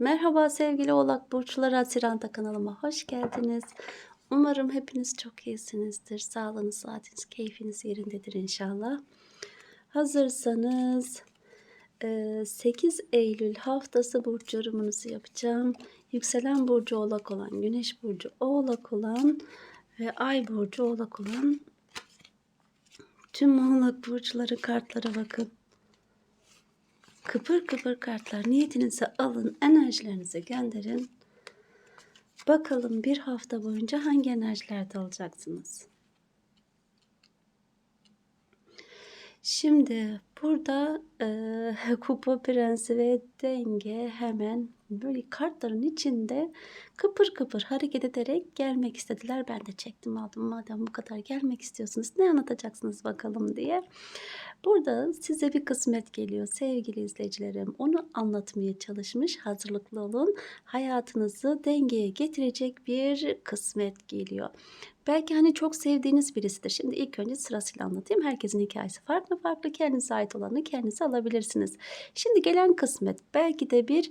Merhaba sevgili Oğlak Burçları Asiranta kanalıma hoş geldiniz. Umarım hepiniz çok iyisinizdir. Sağlığınız, saatiniz, keyfiniz yerindedir inşallah. Hazırsanız e, 8 Eylül haftası burç yorumunuzu yapacağım. Yükselen burcu Oğlak olan, Güneş burcu Oğlak olan ve Ay burcu Oğlak olan tüm Oğlak burçları kartlara bakın. Kıpır kıpır kartlar niyetinizi alın, enerjilerinizi gönderin. Bakalım bir hafta boyunca hangi enerjilerde olacaksınız? Şimdi burada e, kupa prensi ve denge hemen böyle kartların içinde kıpır kıpır hareket ederek gelmek istediler. Ben de çektim aldım madem bu kadar gelmek istiyorsunuz ne anlatacaksınız bakalım diye. Burada size bir kısmet geliyor sevgili izleyicilerim. Onu anlatmaya çalışmış. Hazırlıklı olun. Hayatınızı dengeye getirecek bir kısmet geliyor. Belki hani çok sevdiğiniz birisidir. Şimdi ilk önce sırasıyla anlatayım. Herkesin hikayesi farklı farklı. Kendinize ait olanı kendinize alabilirsiniz. Şimdi gelen kısmet belki de bir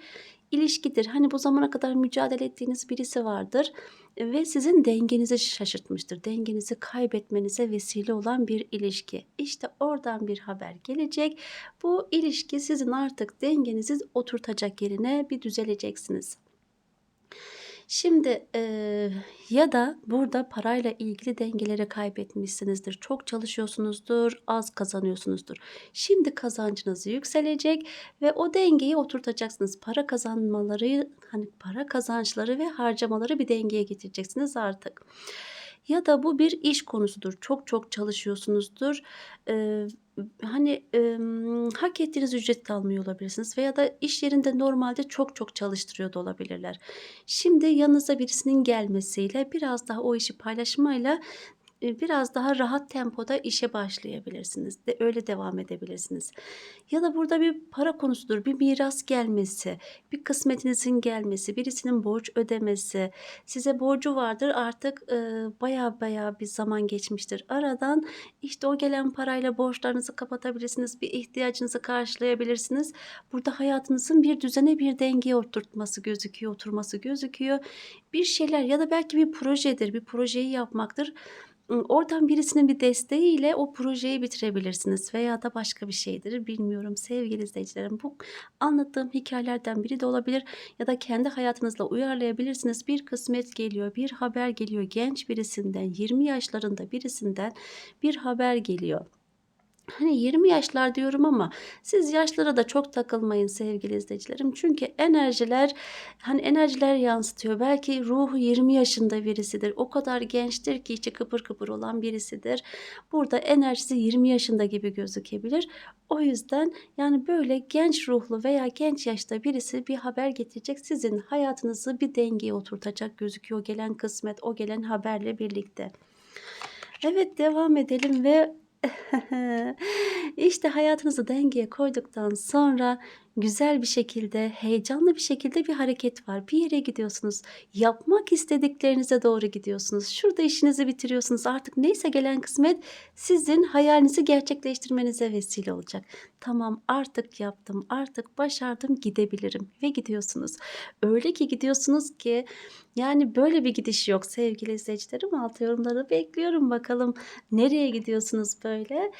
ilişkidir. Hani bu zamana kadar mücadele ettiğiniz birisi vardır ve sizin dengenizi şaşırtmıştır. Dengenizi kaybetmenize vesile olan bir ilişki. İşte oradan bir haber gelecek. Bu ilişki sizin artık dengenizi oturtacak yerine bir düzeleceksiniz. Şimdi e, ya da burada parayla ilgili dengeleri kaybetmişsinizdir. Çok çalışıyorsunuzdur, az kazanıyorsunuzdur. Şimdi kazancınız yükselecek ve o dengeyi oturtacaksınız. Para kazanmaları, hani para kazançları ve harcamaları bir dengeye getireceksiniz artık. Ya da bu bir iş konusudur. Çok çok çalışıyorsunuzdur. Ee, hani e, hak ettiğiniz ücret almıyor olabilirsiniz veya da iş yerinde normalde çok çok çalıştırıyor da olabilirler. Şimdi yanınıza birisinin gelmesiyle biraz daha o işi paylaşmayla biraz daha rahat tempoda işe başlayabilirsiniz. De öyle devam edebilirsiniz. Ya da burada bir para konusudur. Bir miras gelmesi, bir kısmetinizin gelmesi, birisinin borç ödemesi. Size borcu vardır artık e, baya baya bir zaman geçmiştir. Aradan işte o gelen parayla borçlarınızı kapatabilirsiniz. Bir ihtiyacınızı karşılayabilirsiniz. Burada hayatınızın bir düzene bir dengeye oturtması gözüküyor, oturması gözüküyor. Bir şeyler ya da belki bir projedir, bir projeyi yapmaktır oradan birisinin bir desteğiyle o projeyi bitirebilirsiniz veya da başka bir şeydir. Bilmiyorum sevgili izleyicilerim bu anlattığım hikayelerden biri de olabilir ya da kendi hayatınızla uyarlayabilirsiniz. Bir kısmet geliyor bir haber geliyor. Genç birisinden 20 yaşlarında birisinden bir haber geliyor Hani 20 yaşlar diyorum ama siz yaşlara da çok takılmayın sevgili izleyicilerim. Çünkü enerjiler hani enerjiler yansıtıyor. Belki ruhu 20 yaşında birisidir. O kadar gençtir ki içi kıpır kıpır olan birisidir. Burada enerjisi 20 yaşında gibi gözükebilir. O yüzden yani böyle genç ruhlu veya genç yaşta birisi bir haber getirecek. Sizin hayatınızı bir dengeye oturtacak gözüküyor. Gelen kısmet o gelen haberle birlikte. Evet devam edelim ve işte hayatınızı dengeye koyduktan sonra güzel bir şekilde, heyecanlı bir şekilde bir hareket var. Bir yere gidiyorsunuz. Yapmak istediklerinize doğru gidiyorsunuz. Şurada işinizi bitiriyorsunuz. Artık neyse gelen kısmet sizin hayalinizi gerçekleştirmenize vesile olacak. Tamam artık yaptım, artık başardım, gidebilirim ve gidiyorsunuz. Öyle ki gidiyorsunuz ki yani böyle bir gidiş yok sevgili izleyicilerim. Alt yorumları bekliyorum bakalım nereye gidiyorsunuz böyle.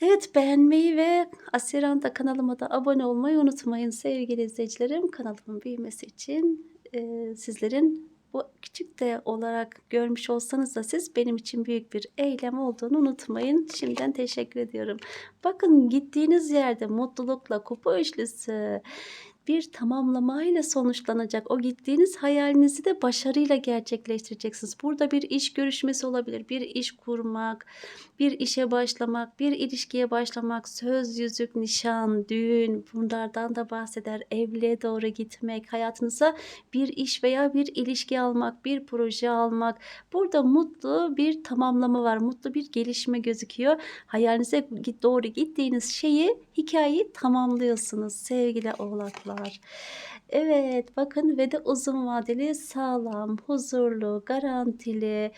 Evet beğenmeyi ve Asiranda kanalıma da abone olmayı unutmayın sevgili izleyicilerim. Kanalımın büyümesi için e, sizlerin bu küçük de olarak görmüş olsanız da siz benim için büyük bir eylem olduğunu unutmayın. Şimdiden teşekkür ediyorum. Bakın gittiğiniz yerde mutlulukla kupa üçlüsü bir tamamlamayla sonuçlanacak. O gittiğiniz hayalinizi de başarıyla gerçekleştireceksiniz. Burada bir iş görüşmesi olabilir, bir iş kurmak, bir işe başlamak, bir ilişkiye başlamak, söz, yüzük, nişan, düğün bunlardan da bahseder. Evliliğe doğru gitmek, hayatınıza bir iş veya bir ilişki almak, bir proje almak. Burada mutlu bir tamamlama var, mutlu bir gelişme gözüküyor. Hayalinize doğru gittiğiniz şeyi, hikayeyi tamamlıyorsunuz sevgili oğlaklar. Var. Evet, bakın ve de uzun vadeli, sağlam, huzurlu, garantili,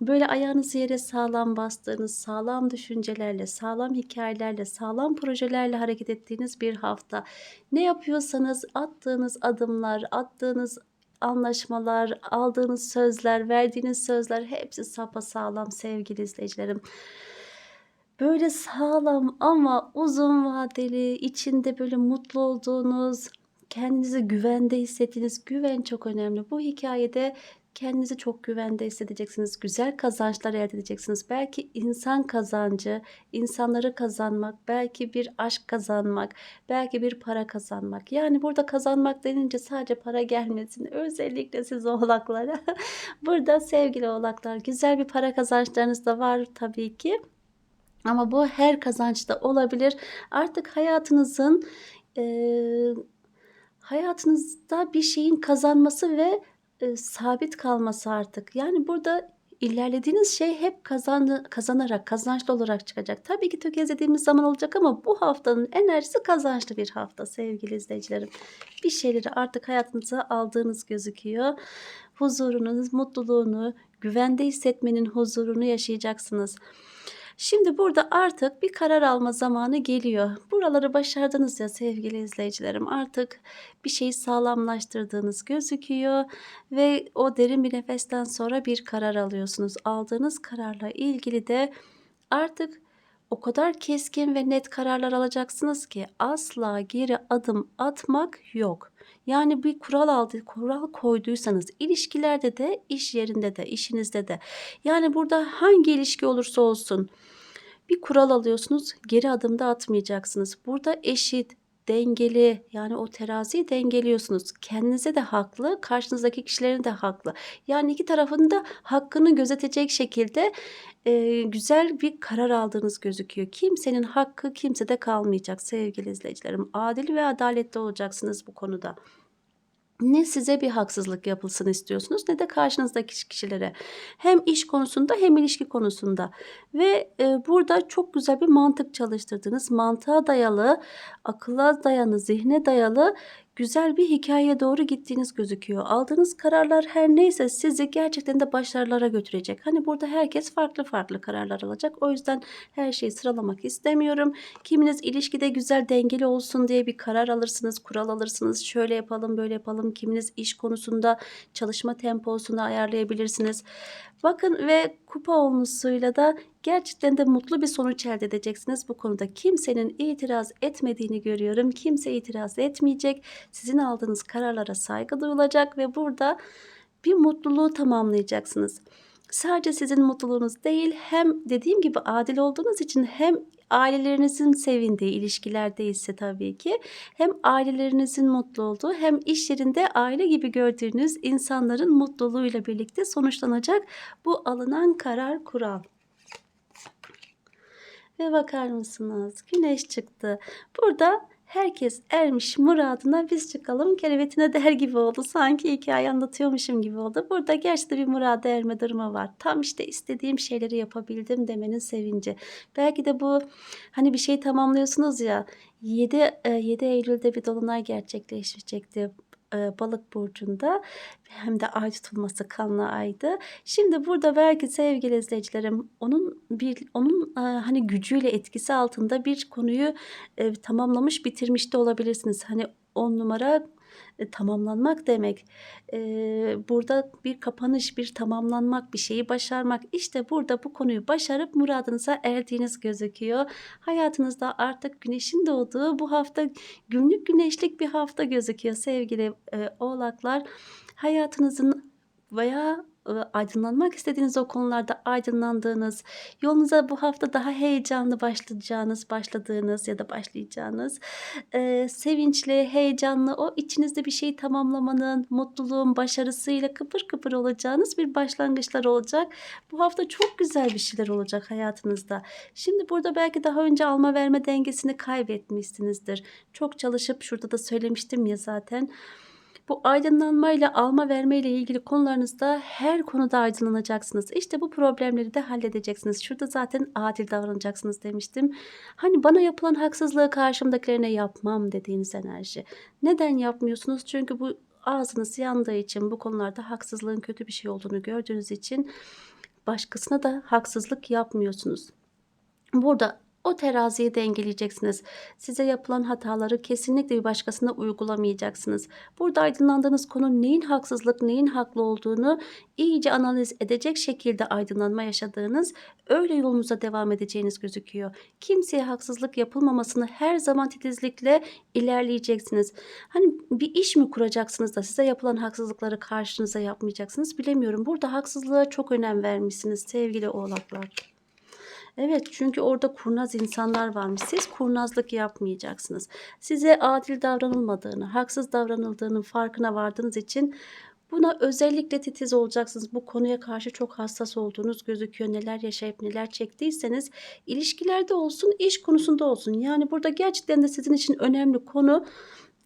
böyle ayağınızı yere sağlam bastığınız, sağlam düşüncelerle, sağlam hikâyelerle, sağlam projelerle hareket ettiğiniz bir hafta. Ne yapıyorsanız attığınız adımlar, attığınız anlaşmalar, aldığınız sözler, verdiğiniz sözler hepsi sapasağlam sevgili izleyicilerim. Böyle sağlam ama uzun vadeli, içinde böyle mutlu olduğunuz, kendinizi güvende hissettiğiniz güven çok önemli. Bu hikâyede kendinizi çok güvende hissedeceksiniz. Güzel kazançlar elde edeceksiniz. Belki insan kazancı, insanları kazanmak, belki bir aşk kazanmak, belki bir para kazanmak. Yani burada kazanmak denince sadece para gelmesin. Özellikle siz oğlaklara. Burada sevgili oğlaklar güzel bir para kazançlarınız da var tabii ki. Ama bu her kazançta olabilir. Artık hayatınızın, eee, hayatınızda bir şeyin kazanması ve, eee, sabit kalması artık. Yani burada ilerlediğiniz şey hep kazandı kazanarak, kazançlı olarak çıkacak. Tabii ki tökezlediğimiz zaman olacak ama bu haftanın enerjisi kazançlı bir hafta sevgili izleyicilerim. Bir şeyleri artık hayatınıza aldığınız gözüküyor. Huzurunuz, mutluluğunu, güvende hissetmenin huzurunu yaşayacaksınız. Şimdi burada artık bir karar alma zamanı geliyor. Buraları başardınız ya sevgili izleyicilerim. Artık bir şeyi sağlamlaştırdığınız gözüküyor ve o derin bir nefesten sonra bir karar alıyorsunuz. Aldığınız kararla ilgili de artık o kadar keskin ve net kararlar alacaksınız ki asla geri adım atmak yok. Yani bir kural aldı, kural koyduysanız ilişkilerde de, iş yerinde de, işinizde de. Yani burada hangi ilişki olursa olsun bir kural alıyorsunuz, geri adım da atmayacaksınız. Burada eşit, dengeli yani o teraziyi dengeliyorsunuz. Kendinize de haklı, karşınızdaki kişilerin de haklı. Yani iki tarafın da hakkını gözetecek şekilde eee, güzel bir karar aldığınız gözüküyor. Kimsenin hakkı kimsede kalmayacak sevgili izleyicilerim. Adil ve adaletli olacaksınız bu konuda. Ne size bir haksızlık yapılsın istiyorsunuz ne de karşınızdaki kişilere. Hem iş konusunda hem ilişki konusunda. Ve e, burada çok güzel bir mantık çalıştırdınız. Mantığa dayalı, akılla dayalı, zihne dayalı güzel bir hikâyeye doğru gittiğiniz gözüküyor. Aldığınız kararlar her neyse sizi gerçekten de başarılara götürecek. Hani burada herkes farklı farklı kararlar alacak. O yüzden her şeyi sıralamak istemiyorum. Kiminiz ilişkide güzel dengeli olsun diye bir karar alırsınız, kural alırsınız. Şöyle yapalım, böyle yapalım. Kiminiz iş konusunda çalışma temposunu ayarlayabilirsiniz. Bakın ve kupa olmuşsuyla da gerçekten de mutlu bir sonuç elde edeceksiniz bu konuda. Kimsenin itiraz etmediğini görüyorum. Kimse itiraz etmeyecek. Sizin aldığınız kararlara saygı duyulacak ve burada bir mutluluğu tamamlayacaksınız. Sadece sizin mutluluğunuz değil hem dediğim gibi adil olduğunuz için hem ailelerinizin sevindiği ilişkilerde ise tabii ki hem ailelerinizin mutlu olduğu hem iş yerinde aile gibi gördüğünüz insanların mutluluğuyla birlikte sonuçlanacak bu alınan karar kural. Ve bakar mısınız? Güneş çıktı. Burada herkes ermiş muradına biz çıkalım kerevetine der gibi oldu. Sanki hikaye anlatıyormuşum gibi oldu. Burada gerçekten bir murada erme durumu var. Tam işte istediğim şeyleri yapabildim demenin sevinci. Belki de bu hani bir şey tamamlıyorsunuz ya 7, 7 Eylül'de bir dolunay gerçekleşecekti e, balık burcunda hem de ay tutulması kanlı aydı. Şimdi burada belki sevgili izleyicilerim onun bir onun e, hani gücüyle etkisi altında bir konuyu e, tamamlamış bitirmiş de olabilirsiniz. Hani 10 numara e, tamamlanmak demek. E, burada bir kapanış, bir tamamlanmak, bir şeyi başarmak. İşte burada bu konuyu başarıp muradınıza erdiğiniz gözüküyor. Hayatınızda artık güneşin doğduğu bu hafta günlük güneşlik bir hafta gözüküyor sevgili e, oğlaklar. Hayatınızın veya aydınlanmak istediğiniz o konularda aydınlandığınız, yolunuza bu hafta daha heyecanlı başlayacağınız, başladığınız ya da başlayacağınız, eee, sevinçli, heyecanlı, o içinizde bir şeyi tamamlamanın, mutluluğun, başarısıyla kıpır kıpır olacağınız bir başlangıçlar olacak. Bu hafta çok güzel bir şeyler olacak hayatınızda. Şimdi burada belki daha önce alma verme dengesini kaybetmişsinizdir. Çok çalışıp şurada da söylemiştim ya zaten Bu aydınlanmayla alma verme ile ilgili konularınızda her konuda aydınlanacaksınız. İşte bu problemleri de halledeceksiniz. Şurada zaten adil davranacaksınız demiştim. Hani bana yapılan haksızlığı karşımdakilerine yapmam dediğiniz enerji. Neden yapmıyorsunuz? Çünkü bu ağzınız yandığı için bu konularda haksızlığın kötü bir şey olduğunu gördüğünüz için başkasına da haksızlık yapmıyorsunuz. Burada o teraziyi dengeleyeceksiniz. Size yapılan hataları kesinlikle bir başkasına uygulamayacaksınız. Burada aydınlandığınız konu neyin haksızlık, neyin haklı olduğunu iyice analiz edecek şekilde aydınlanma yaşadığınız, öyle yolunuza devam edeceğiniz gözüküyor. Kimseye haksızlık yapılmamasını her zaman titizlikle ilerleyeceksiniz. Hani bir iş mi kuracaksınız da size yapılan haksızlıkları karşınıza yapmayacaksınız bilemiyorum. Burada haksızlığa çok önem vermişsiniz sevgili oğlaklar. Evet çünkü orada kurnaz insanlar varmış. Siz kurnazlık yapmayacaksınız. Size adil davranılmadığını, haksız davranıldığının farkına vardığınız için buna özellikle titiz olacaksınız. Bu konuya karşı çok hassas olduğunuz gözüküyor. Neler yaşayıp neler çektiyseniz ilişkilerde olsun, iş konusunda olsun. Yani burada gerçekten de sizin için önemli konu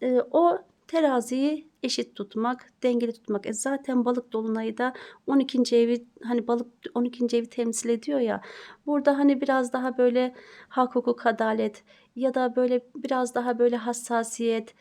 e, o teraziyi eşit tutmak, dengeli tutmak. E zaten balık dolunayı da 12. evi hani balık 12. evi temsil ediyor ya. Burada hani biraz daha böyle hak hukuk adalet ya da böyle biraz daha böyle hassasiyet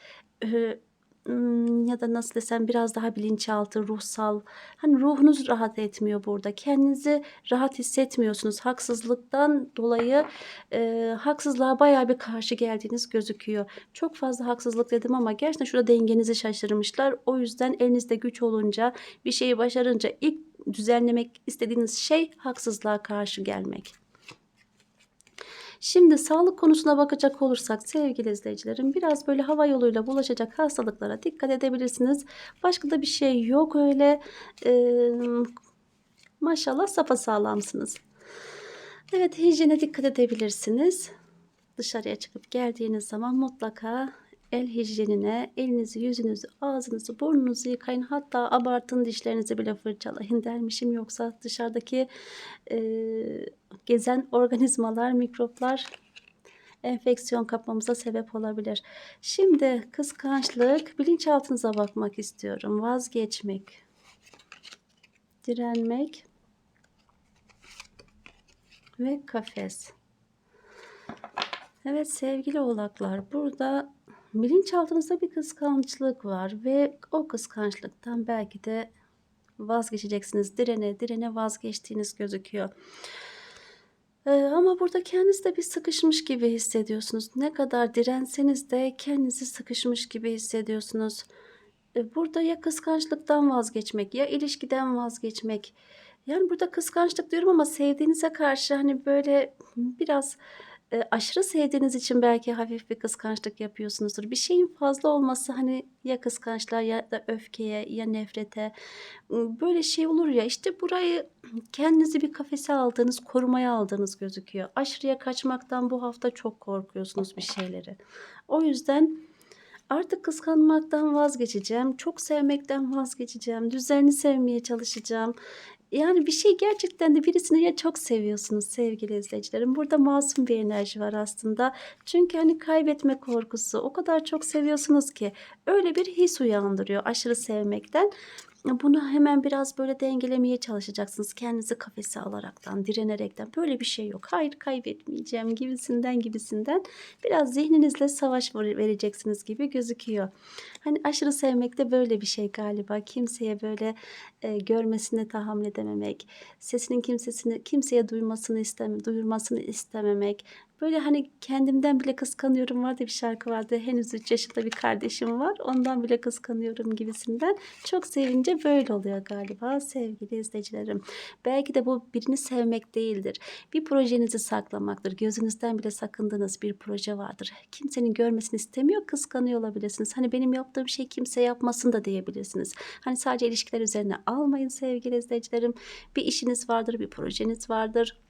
ya da nasıl desem biraz daha bilinçaltı, ruhsal. Hani ruhunuz rahat etmiyor burada. Kendinizi rahat hissetmiyorsunuz. Haksızlıktan dolayı e, haksızlığa bayağı bir karşı geldiğiniz gözüküyor. Çok fazla haksızlık dedim ama gerçekten şurada dengenizi şaşırmışlar. O yüzden elinizde güç olunca, bir şeyi başarınca ilk düzenlemek istediğiniz şey haksızlığa karşı gelmek. Şimdi sağlık konusuna bakacak olursak sevgili izleyicilerim biraz böyle hava yoluyla bulaşacak hastalıklara dikkat edebilirsiniz. Başka da bir şey yok öyle. Ee, maşallah sapasağlamsınız. Evet hijyene dikkat edebilirsiniz. Dışarıya çıkıp geldiğiniz zaman mutlaka el hijyenine elinizi, yüzünüzü, ağzınızı, burnunuzu yıkayın. Hatta abartın dişlerinizi bile fırçalayın dermişim. Yoksa dışarıdaki e, gezen organizmalar, mikroplar enfeksiyon kapmamıza sebep olabilir. Şimdi kıskançlık, bilinçaltınıza bakmak istiyorum. Vazgeçmek, direnmek ve kafes. Evet sevgili oğlaklar burada bilinçaltınızda bir kıskançlık var ve o kıskançlıktan belki de vazgeçeceksiniz. Direne direne vazgeçtiğiniz gözüküyor. Ee, ama burada kendinizde bir sıkışmış gibi hissediyorsunuz. Ne kadar direnseniz de kendinizi sıkışmış gibi hissediyorsunuz. Ee, burada ya kıskançlıktan vazgeçmek ya ilişkiden vazgeçmek. Yani burada kıskançlık diyorum ama sevdiğinize karşı hani böyle biraz e, aşırı sevdiğiniz için belki hafif bir kıskançlık yapıyorsunuzdur. Bir şeyin fazla olması hani ya kıskançlığa ya da öfkeye ya nefrete böyle şey olur ya işte burayı kendinizi bir kafese aldığınız, korumaya aldığınız gözüküyor. Aşırıya kaçmaktan bu hafta çok korkuyorsunuz bir şeyleri. O yüzden Artık kıskanmaktan vazgeçeceğim. Çok sevmekten vazgeçeceğim. Düzenli sevmeye çalışacağım. Yani bir şey gerçekten de birisini ya çok seviyorsunuz sevgili izleyicilerim. Burada masum bir enerji var aslında. Çünkü hani kaybetme korkusu o kadar çok seviyorsunuz ki öyle bir his uyandırıyor aşırı sevmekten. Bunu hemen biraz böyle dengelemeye çalışacaksınız. Kendinizi kafese alaraktan, direnerekten. Böyle bir şey yok. Hayır kaybetmeyeceğim gibisinden gibisinden. Biraz zihninizle savaş vereceksiniz gibi gözüküyor. Hani aşırı sevmek de böyle bir şey galiba. Kimseye böyle e, görmesine tahammül edememek. Sesinin kimsesini kimseye duymasını isteme, duyurmasını istememek. Böyle hani kendimden bile kıskanıyorum vardı bir şarkı vardı. Henüz 3 yaşında bir kardeşim var. Ondan bile kıskanıyorum gibisinden. Çok sevince böyle oluyor galiba sevgili izleyicilerim. Belki de bu birini sevmek değildir. Bir projenizi saklamaktır. Gözünüzden bile sakındığınız bir proje vardır. Kimsenin görmesini istemiyor, kıskanıyor olabilirsiniz. Hani benim yaptığım şey kimse yapmasın da diyebilirsiniz. Hani sadece ilişkiler üzerine almayın sevgili izleyicilerim. Bir işiniz vardır, bir projeniz vardır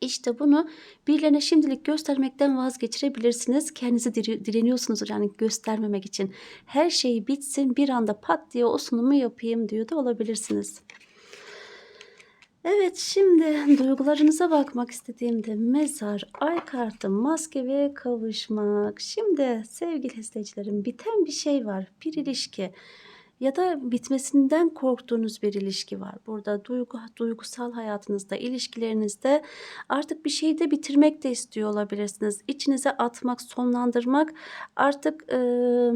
işte bunu birilerine şimdilik göstermekten vazgeçirebilirsiniz. Kendinizi direniyorsunuz yani göstermemek için. Her şeyi bitsin bir anda pat diye o sunumu yapayım diyor da olabilirsiniz. Evet, şimdi duygularınıza bakmak istediğimde mezar, ay kartı, maske ve kavuşmak. Şimdi sevgili izleyicilerim biten bir şey var. Bir ilişki ya da bitmesinden korktuğunuz bir ilişki var. Burada duygu, duygusal hayatınızda, ilişkilerinizde artık bir şeyi de bitirmek de istiyor olabilirsiniz. İçinize atmak, sonlandırmak artık eee,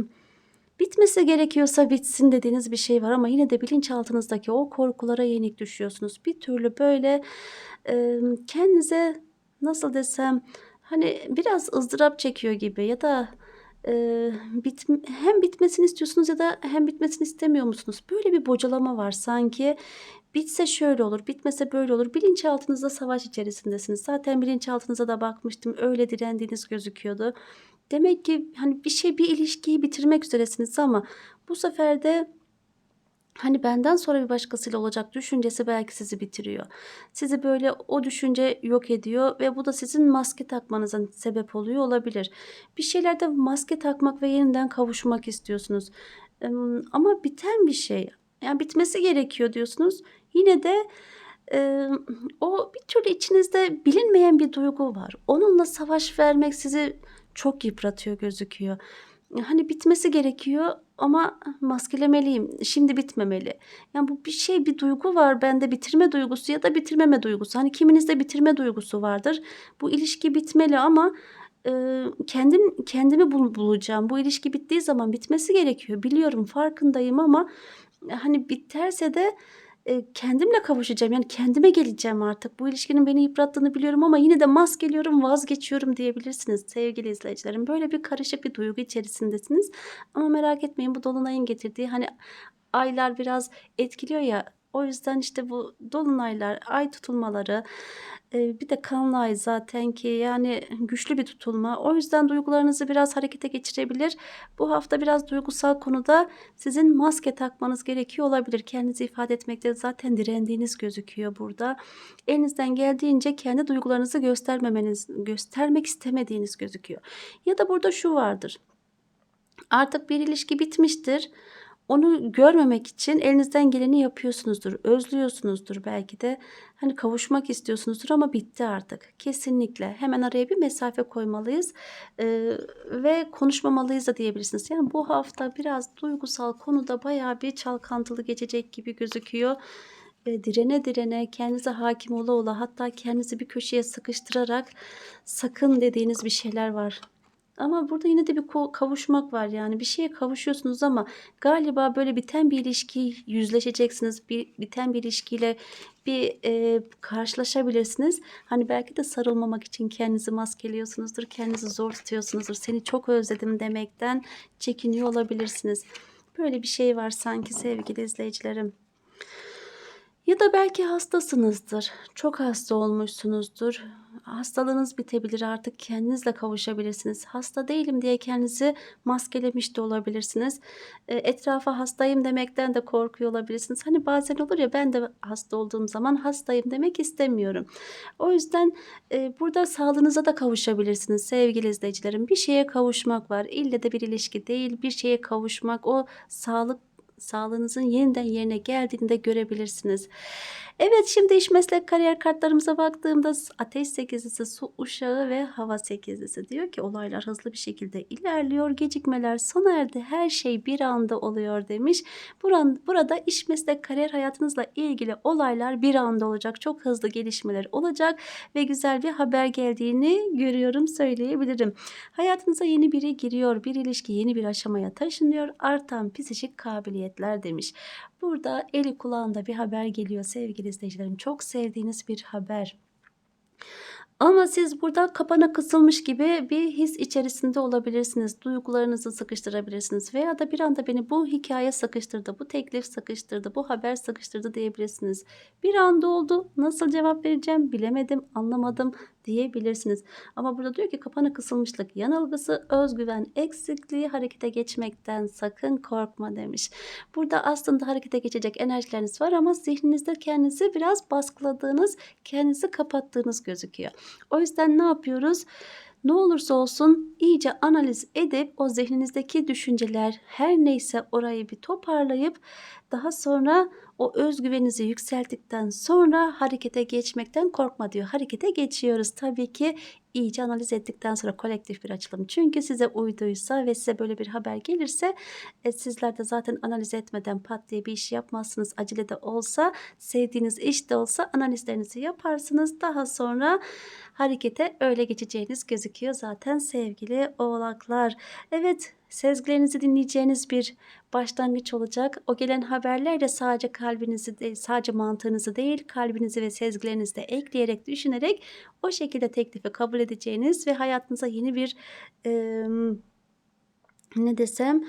bitmesi gerekiyorsa bitsin dediğiniz bir şey var ama yine de bilinçaltınızdaki o korkulara yenik düşüyorsunuz. Bir türlü böyle emm, kendinize nasıl desem hani biraz ızdırap çekiyor gibi ya da eee, bit hem bitmesini istiyorsunuz ya da hem bitmesini istemiyor musunuz? Böyle bir bocalama var sanki. Bitse şöyle olur, bitmese böyle olur. Bilinçaltınızda savaş içerisindesiniz. Zaten bilinçaltınıza da bakmıştım. Öyle direndiğiniz gözüküyordu. Demek ki hani bir şey, bir ilişkiyi bitirmek üzeresiniz ama bu sefer de hani benden sonra bir başkasıyla olacak düşüncesi belki sizi bitiriyor. Sizi böyle o düşünce yok ediyor ve bu da sizin maske takmanıza sebep oluyor olabilir. Bir şeylerde maske takmak ve yeniden kavuşmak istiyorsunuz. Ama biten bir şey. Yani bitmesi gerekiyor diyorsunuz. Yine de emm, o bir türlü içinizde bilinmeyen bir duygu var. Onunla savaş vermek sizi çok yıpratıyor gözüküyor. Hani bitmesi gerekiyor ama maskelemeliyim. Şimdi bitmemeli. Yani bu bir şey, bir duygu var bende bitirme duygusu ya da bitirmeme duygusu. Hani kiminizde bitirme duygusu vardır. Bu ilişki bitmeli ama eee, kendim kendimi bul bulacağım. Bu ilişki bittiği zaman bitmesi gerekiyor. Biliyorum, farkındayım ama hani biterse de eee, kendimle kavuşacağım. Yani kendime geleceğim artık. Bu ilişkinin beni yıprattığını biliyorum ama yine de maskeliyorum, vazgeçiyorum diyebilirsiniz sevgili izleyicilerim. Böyle bir karışık bir duygu içerisindesiniz. Ama merak etmeyin bu dolunayın getirdiği hani aylar biraz etkiliyor ya. O yüzden işte bu dolunaylar, ay tutulmaları, eee, bir de kanlı ay zaten ki yani güçlü bir tutulma. O yüzden duygularınızı biraz harekete geçirebilir. Bu hafta biraz duygusal konuda sizin maske takmanız gerekiyor olabilir. Kendinizi ifade etmekte zaten direndiğiniz gözüküyor burada. Elinizden geldiğince kendi duygularınızı göstermemeniz, göstermek istemediğiniz gözüküyor. Ya da burada şu vardır. Artık bir ilişki bitmiştir. Onu görmemek için elinizden geleni yapıyorsunuzdur. Özlüyorsunuzdur belki de. Hani kavuşmak istiyorsunuzdur ama bitti artık. Kesinlikle. Hemen araya bir mesafe koymalıyız eee, ve konuşmamalıyız da diyebilirsiniz. Yani bu hafta biraz duygusal konuda bayağı bir çalkantılı geçecek gibi gözüküyor. Eee, direne direne, kendinize hakim ola ola hatta kendinizi bir köşeye sıkıştırarak sakın dediğiniz bir şeyler var. Ama burada yine de bir kavuşmak var yani. Bir şeye kavuşuyorsunuz ama galiba böyle biten bir ilişkiyi yüzleşeceksiniz. Bir biten bir ilişkiyle bir, eee, karşılaşabilirsiniz. Hani belki de sarılmamak için kendinizi maskeliyorsunuzdur, kendinizi zor tutuyorsunuzdur. Seni çok özledim demekten çekiniyor olabilirsiniz. Böyle bir şey var sanki sevgili izleyicilerim. Ya da belki hastasınızdır. Çok hasta olmuşsunuzdur. Hastalığınız bitebilir, artık kendinizle kavuşabilirsiniz. Hasta değilim diye kendinizi maskelemiş de olabilirsiniz. Eee, etrafa hastayım demekten de korkuyor olabilirsiniz. Hani bazen olur ya ben de hasta olduğum zaman hastayım demek istemiyorum. O yüzden, eee, burada sağlığınıza da kavuşabilirsiniz sevgili izleyicilerim. Bir şeye kavuşmak var. İlle de bir ilişki değil, bir şeye kavuşmak, o sağlık sağlığınızın yeniden yerine geldiğini de görebilirsiniz. Evet, şimdi iş, meslek, kariyer kartlarımıza baktığımda ateş sekizlisi, su uşağı ve hava sekizlisi. Diyor ki olaylar hızlı bir şekilde ilerliyor, gecikmeler sona erdi, her şey bir anda oluyor demiş. Buran burada iş, meslek, kariyer hayatınızla ilgili olaylar bir anda olacak. Çok hızlı gelişmeler olacak ve güzel bir haber geldiğini görüyorum, söyleyebilirim. Hayatınıza yeni biri giriyor, bir ilişki yeni bir aşamaya taşınıyor, artan psikik kabiliyetler demiş. Burada eli kulağında bir haber geliyor sevgili izleyicilerim. Çok sevdiğiniz bir haber. Ama siz burada kapana kısılmış gibi bir his içerisinde olabilirsiniz. Duygularınızı sıkıştırabilirsiniz veya da bir anda beni bu hikaye sıkıştırdı, bu teklif sıkıştırdı, bu haber sıkıştırdı diyebilirsiniz. Bir anda oldu, nasıl cevap vereceğim bilemedim, anlamadım diyebilirsiniz. Ama burada diyor ki kapana kısılmışlık, yanılgısı, özgüven eksikliği, harekete geçmekten sakın korkma demiş. Burada aslında harekete geçecek enerjileriniz var ama zihninizde kendinizi biraz baskıladığınız, kendinizi kapattığınız gözüküyor. O yüzden ne yapıyoruz? Ne olursa olsun iyice analiz edip o zihninizdeki düşünceler her neyse orayı bir toparlayıp daha sonra o özgüveninizi yükselttikten sonra harekete geçmekten korkma diyor. Harekete geçiyoruz. Tabii ki iyice analiz ettikten sonra kolektif bir açılım. Çünkü size uyduysa ve size böyle bir haber gelirse e, sizler de zaten analiz etmeden pat diye bir iş yapmazsınız. Acele de olsa, sevdiğiniz iş de olsa analizlerinizi yaparsınız. Daha sonra harekete öyle geçeceğiniz gözüküyor zaten sevgili oğlaklar. Evet sezgilerinizi dinleyeceğiniz bir başlangıç olacak. O gelen haberler de sadece kalbinizi değil, sadece mantığınızı değil, kalbinizi ve sezgilerinizi de ekleyerek, düşünerek o şekilde teklifi kabul edeceğiniz ve hayatınıza yeni bir eee, ne desem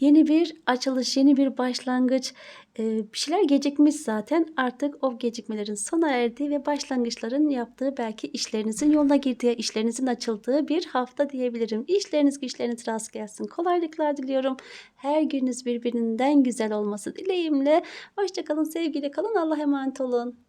yeni bir açılış, yeni bir başlangıç, eee, bir şeyler gecikmiş zaten. Artık o gecikmelerin sona erdiği ve başlangıçların yaptığı belki işlerinizin yoluna girdiği, işlerinizin açıldığı bir hafta diyebilirim. İşleriniz güçleriniz rast gelsin. Kolaylıklar diliyorum. Her gününüz birbirinden güzel olması dileğimle. Hoşça kalın, sevgiyle kalın. Allah'a emanet olun.